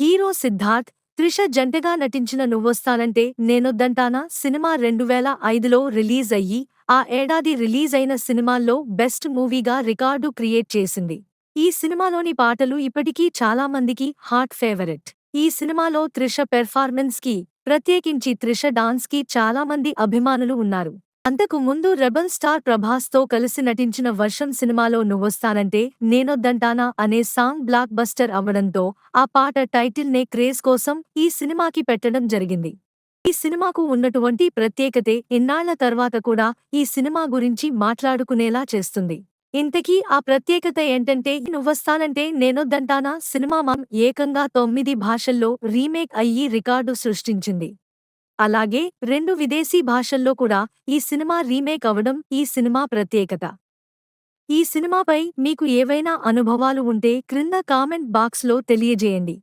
Hero Siddharth Trisha జంటగా నటించిన నువ్వొస్తానంటే Nenoddantana cinema రెండు వేల ఐదులో రిలీజ్ అయ్యి ఆ ఏడాది రిలీజ్ అయిన సినిమాల్లో బెస్ట్ మూవీగా రికార్డు క్రియేట్ చేసింది. ఈ సినిమాలోని పాటలు ఇప్పటికీ చాలా మందికి హాట్ ఫేవరెట్. ఈ సినిమాలో త్రిష పెర్ఫార్మెన్స్కి ప్రత్యేకించి త్రిష డాన్స్కి చాలా మంది అభిమానులు ఉన్నారు. అంతకు ముందు రెబల్ స్టార్ ప్రభాస్తో కలిసి నటించిన వర్షం సినిమాలో నువ్వొస్తానంటే నేనొద్దంటానా అనే సాంగ్ బ్లాక్ బస్టర్ అవ్వడంతో ఆ పాట టైటిల్ నే క్రేజ్ కోసం ఈ సినిమాకి పెట్టడం జరిగింది. ఈ సినిమాకు ఉన్నటువంటి ప్రత్యేకతే ఇన్నాళ్ళ తర్వాత కూడా ఈ సినిమా గురించి మాట్లాడుకునేలా చేస్తుంది. ఇంతకీ ఆ ప్రత్యేకత ఏంటంటే నువ్వొస్తానంటే నేనొద్దంటానా సినిమా మాం ఏకంగా తొమ్మిది భాషల్లో రీమేక్ అయ్యి రికార్డు సృష్టించింది. అలాగే రెండు విదేశీ భాషల్లో కూడా ఈ సినిమా రీమేక్ అవడం ఈ సినిమా ప్రత్యేకత. ఈ సినిమాపై మీకు ఏవైనా అనుభవాలు ఉంటే క్రింద కామెంట్ బాక్స్లో తెలియజేయండి.